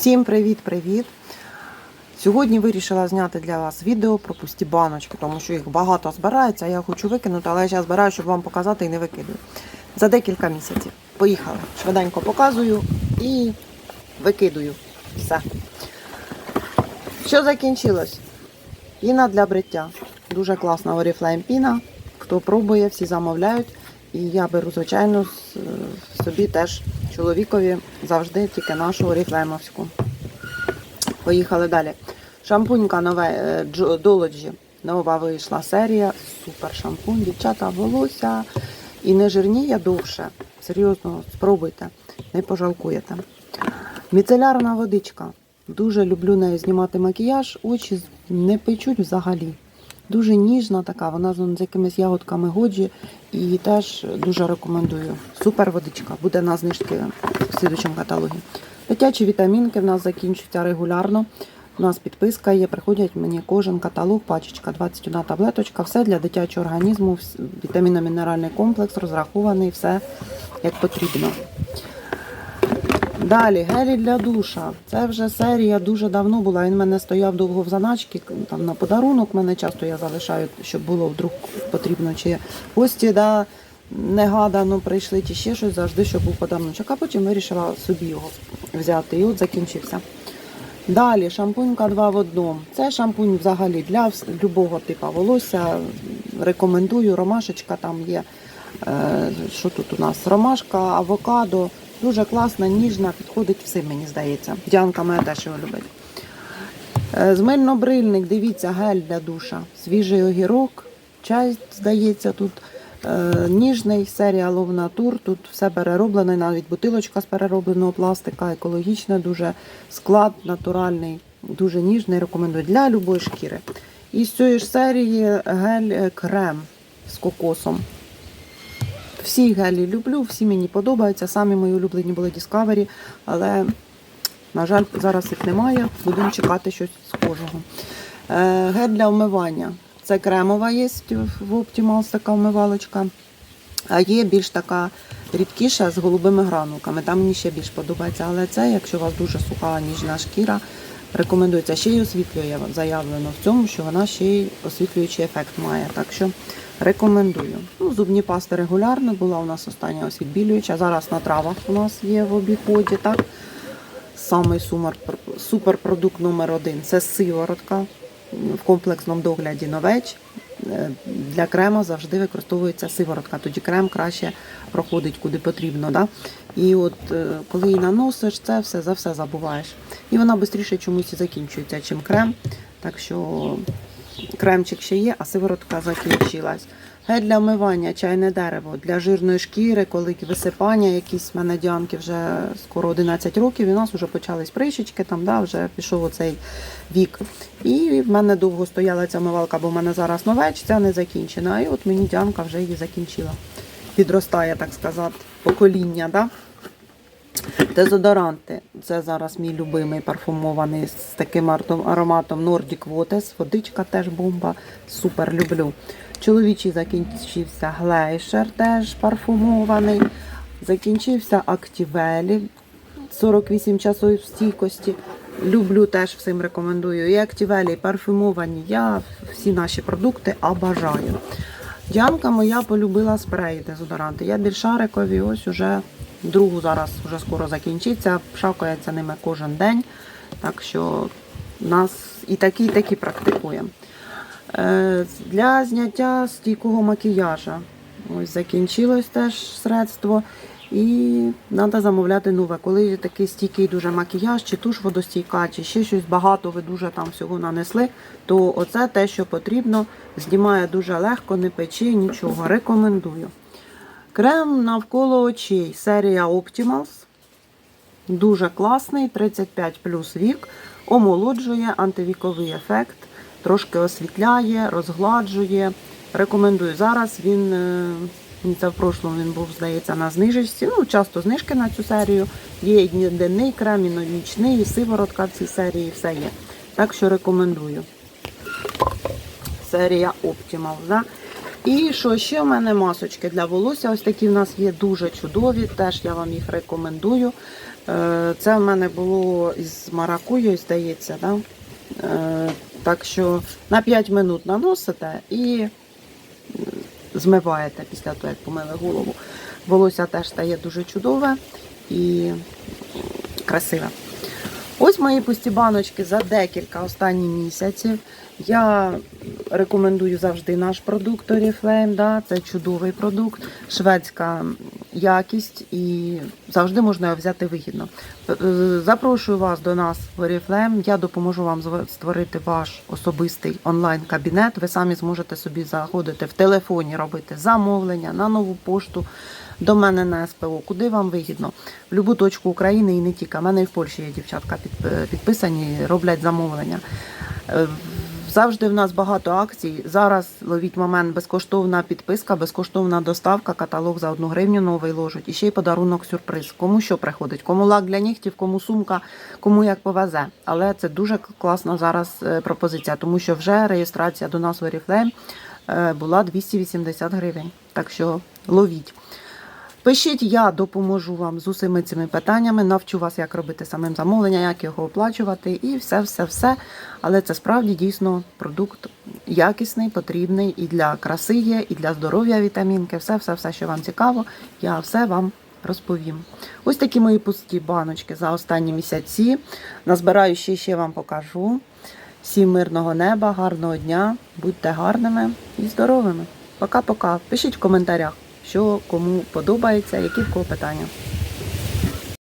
Всім привіт-привіт! Сьогодні вирішила зняти для вас відео про пусті баночки, тому що їх багато збирається, я хочу викинути, але я збираю, щоб вам показати і не викидаю. За декілька місяців. Поїхали. Швиденько показую і викидую. Все. Що закінчилось? Піна для бриття. Дуже класна Oriflame піна. Хто пробує, всі замовляють. І я беру, звичайно, е, собі теж чоловікові завжди тільки нашу оріфлеймовську. Поїхали далі. Шампунька нове е, Нова вийшла серія. Супер шампунь. Дівчата, волосся і не жирніє довше. Серйозно, спробуйте, не пожалкуєте. Міцелярна водичка. Дуже люблю нею знімати макіяж, очі не печуть взагалі. Дуже ніжна така, вона з якимись ягодками годжі і теж дуже рекомендую. Супер водичка, буде на знижки в слідучому каталогі. Дитячі вітамінки в нас закінчуються регулярно. У нас підписка є, приходять мені кожен каталог, пачечка, 21 таблеточка, все для дитячого організму, вітамінно-мінеральний комплекс розрахований, все як потрібно. Далі, гелі для душа. Це вже серія дуже давно була. Він в мене стояв довго в заначці, там на подарунок мене часто я залишаю, щоб було вдруг потрібно, чи гості да, негадано прийшли, чи ще щось, завжди, щоб був подарунок. А потім вирішила собі його взяти. І от закінчився. Далі шампунька 2 в одному. Це шампунь взагалі для любого типу волосся. Рекомендую, ромашечка там є. Е, Що тут у нас? Ромашка, авокадо. Дуже класна, ніжна, підходить всім, мені здається. Діанка моя теж його любить. Е, Змильно-брильник, дивіться, гель для душа. Свіжий огірок, чай, здається, тут е, ніжний, серія Love Natur. Тут все перероблене, навіть бутилочка з переробленого пластика, екологічна, дуже склад натуральний, дуже ніжний. Рекомендую для любої шкіри. І з цієї ж серії гель е, крем з кокосом. Всі гелі люблю, всі мені подобаються. Самі мої улюблені були Discovery, але, на жаль, зараз їх немає. Будемо чекати щось схожого. Е, гель для вмивання. Це кремова є в Optimals така вмивалочка. А є більш така рідкіша з голубими гранулками. Там мені ще більш подобається. Але це, якщо у вас дуже суха ніжна шкіра, рекомендується. Ще й освітлює заявлено в цьому, що вона ще й освітлюючий ефект має. Так що рекомендую. Ну, зубні пасти регулярно була у нас остання ось відбілююча. Зараз на травах у нас є в обіході. Так? Самий сумер, суперпродукт номер один це сиворотка в комплексному догляді новеч. Для крему завжди використовується сиворотка, тоді крем краще проходить куди потрібно. Да? І от е, коли її наносиш, це все за все забуваєш. І вона швидше чомусь закінчується, чим крем. Так що кремчик ще є, а сиворотка закінчилась. Гель для вмивання, чайне дерево для жирної шкіри, коли висипання, якісь в мене діанки вже скоро 11 років, і у нас вже почались прищички, там, да, вже пішов оцей вік. І в мене довго стояла ця мивалка, бо в мене зараз новеч, ця не закінчена. І от мені діанка вже її закінчила. Підростає, так сказати, покоління. Да? Дезодоранти. Це зараз мій любимий парфумований з таким ароматом Nordic Waters. Водичка теж бомба. Супер люблю. Чоловічий закінчився глейшер, теж парфумований. Закінчився Актівелі 48 часів стійкості. Люблю теж всім рекомендую. І Актівелі, і парфумовані. Я всі наші продукти обажаю. Діанка моя полюбила спреї дезодоранти. Я більш шарикові, ось уже другу зараз вже скоро закінчиться. Шакується ними кожен день. Так що нас і такі, і такі практикуємо. Е, Для зняття стійкого макіяжа. Ось закінчилось теж средство. І треба замовляти нове. Коли такий стійкий дуже макіяж, чи туш водостійка, чи ще щось багато, ви дуже там всього нанесли, то оце те, що потрібно, знімає дуже легко, не пече, нічого. Рекомендую. Крем навколо очей. Серія Optimals. Дуже класний, 35 плюс вік, омолоджує антивіковий ефект, трошки освітляє, розгладжує. Рекомендую. Зараз він, е, це в прошлому він був, здається, на знижечці. Ну, часто знижки на цю серію. Є і денний крем, і нічний, і сиворотка в цій серії, все є. Так що рекомендую. Серія Optimal. Да? І що ще в мене масочки для волосся? Ось такі в нас є дуже чудові. Теж я вам їх рекомендую. Е, Це в мене було із маракуйою, здається, да? Е, так що на 5 минут наносите і змиваєте після того, як помили голову. Волосся теж стає дуже чудове і красиве. Ось мої пусті баночки за декілька останніх місяців. Я рекомендую завжди наш продукт Oriflame. Да? Це чудовий продукт, шведська якість і завжди можна його взяти вигідно. Е, Запрошую вас до нас в Oriflame. Я допоможу вам створити ваш особистий онлайн-кабінет. Ви самі зможете собі заходити в телефоні, робити замовлення на нову пошту. До мене на СПО, куди вам вигідно? В будь-яку точку України і не тільки. У мене і в Польщі є дівчатка е, підписані, роблять замовлення. Завжди в нас багато акцій. Зараз ловіть момент безкоштовна підписка, безкоштовна доставка, каталог за одну гривню новий ложуть. І ще й подарунок сюрприз. Кому що приходить, кому лак для нігтів, кому сумка, кому як повезе. Але це дуже класна зараз е, пропозиція, тому що вже реєстрація до нас в Oriflame е, була 280 гривень. Так що ловіть. Пишіть, я допоможу вам з усіми цими питаннями, навчу вас, як робити самим замовлення, як його оплачувати, і все, все, все. Але це справді дійсно продукт якісний, потрібний і для краси є, і для здоров'я вітамінки. Все, все, все, що вам цікаво, я все вам розповім. Ось такі мої пусті баночки за останні місяці. Назбираю ще ще вам покажу. Всім мирного неба, гарного дня, будьте гарними і здоровими. Пока-пока. Пишіть в коментарях, що кому подобається, які в кого питання.